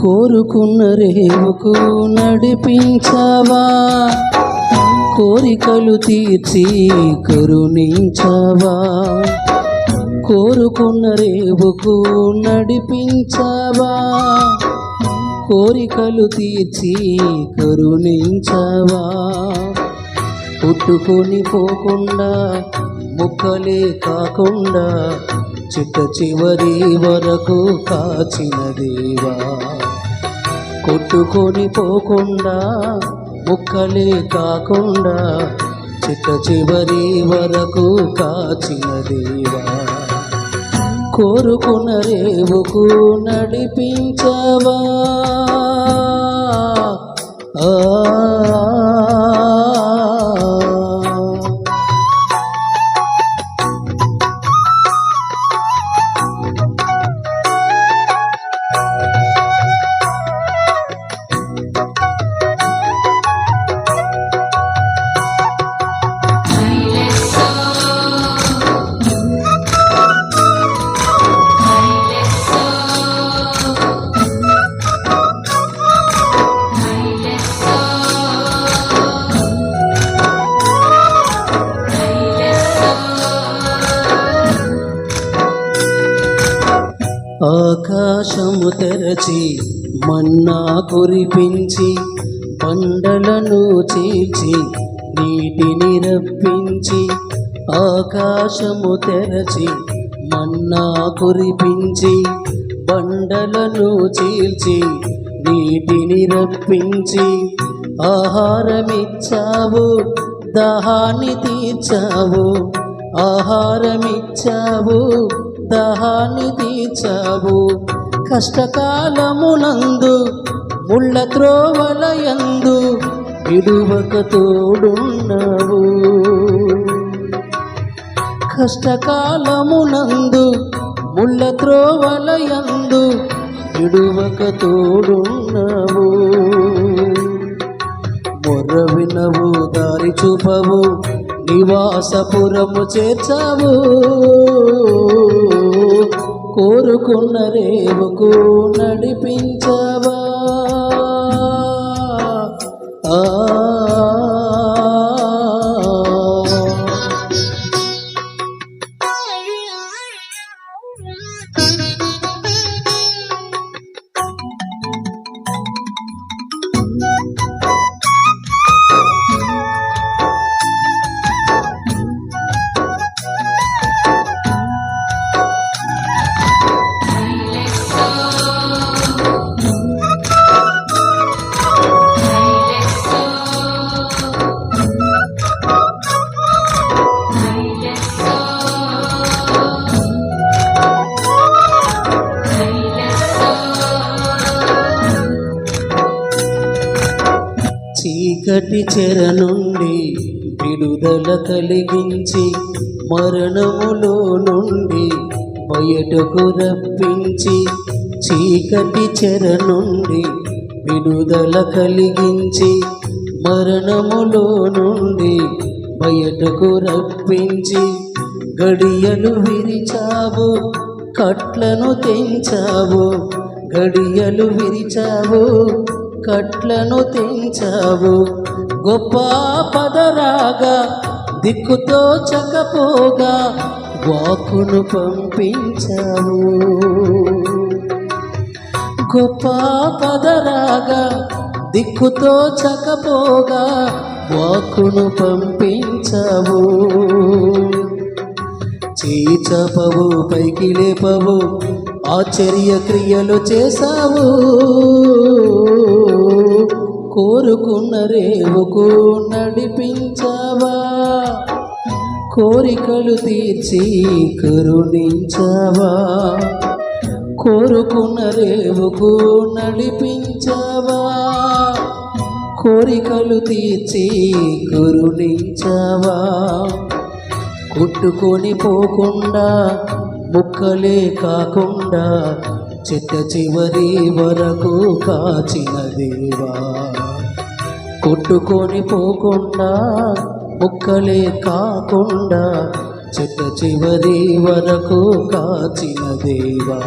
కోరుకున్న రేవుకు నడిపించవా? కోరికలు తీర్చి కరుణించవా? కోరుకున్న రేవుకు నడిపించవా? కోరికలు తీర్చి కరుణించవా? పుట్టుకొని పోకుండా ముక్కలే కాకుండా చిట్ట చివరి వరకు కాచిన దేవా? కొట్టుకొని పోకుండా ముక్కలే కాకుండా చిట్ట చివరి వరకు కాచిన దేవా. కోరుకున్న రేవుకు నడిపించవా. ఆ ఆకాశము తెరచి మన్నా కురిపించి బండలను చీల్చి నీటిని రప్పించి ఆకాశము తెరచి మన్నా కురిపించి బండలను చీల్చి నీటిని రప్పించి ఆహారమిచ్చావు దహాన్ని తీర్చావు ఆహారమిచ్చావు దాహాన్ని తీర్చావు. కష్టకాలమునందు ముళ్ళ త్రోవలయందు విడువక తోడున్నావు. కష్టకాలమునందు ముళ్ళ త్రోవలయందు విడువక తోడున్నావు. మొర్ర వినవు దారి చూపవు నివాసపురము చేర్చావు. కోరుకున్న రేవుకు నడిపించవా? ఆ చీకటి చెర నుండి విడుదల కలిగించి మరణములో నుండి బయటకు రప్పించి చీకటి చెర నుండి విడుదల కలిగించి మరణములో నుండి బయటకు రప్పించి గడియలు విరిచావు కట్లను తెంచావు గడియలు విరిచావు కట్లను తెంచావు. గొప్ప పదరాగా దిక్కుతో చకపోగా వాకును పంపించావు. గొప్ప పదరాగా దిక్కుతో చకపోగా వాకును పంపించావు. చీచపవు పైకి లేపవు ఆశ్చర్య క్రియలు చేశావు. కోరుకున్న రేవుకు నడిపించావా? కోరికలు తీర్చి కరుణించావా? కోరుకున్న రేవుకు నడిపించావా? కోరికలు తీర్చి కరుణించావా? కొట్టుకొని పోకుండా ముక్కలే కాకుండా చిట్ట చివరి వరకు కాచిన దేవా. కొట్టుకొని పోకుండా ముక్కలే కాకుండా చిట్ట చివరి వరకు కాచిన దేవా.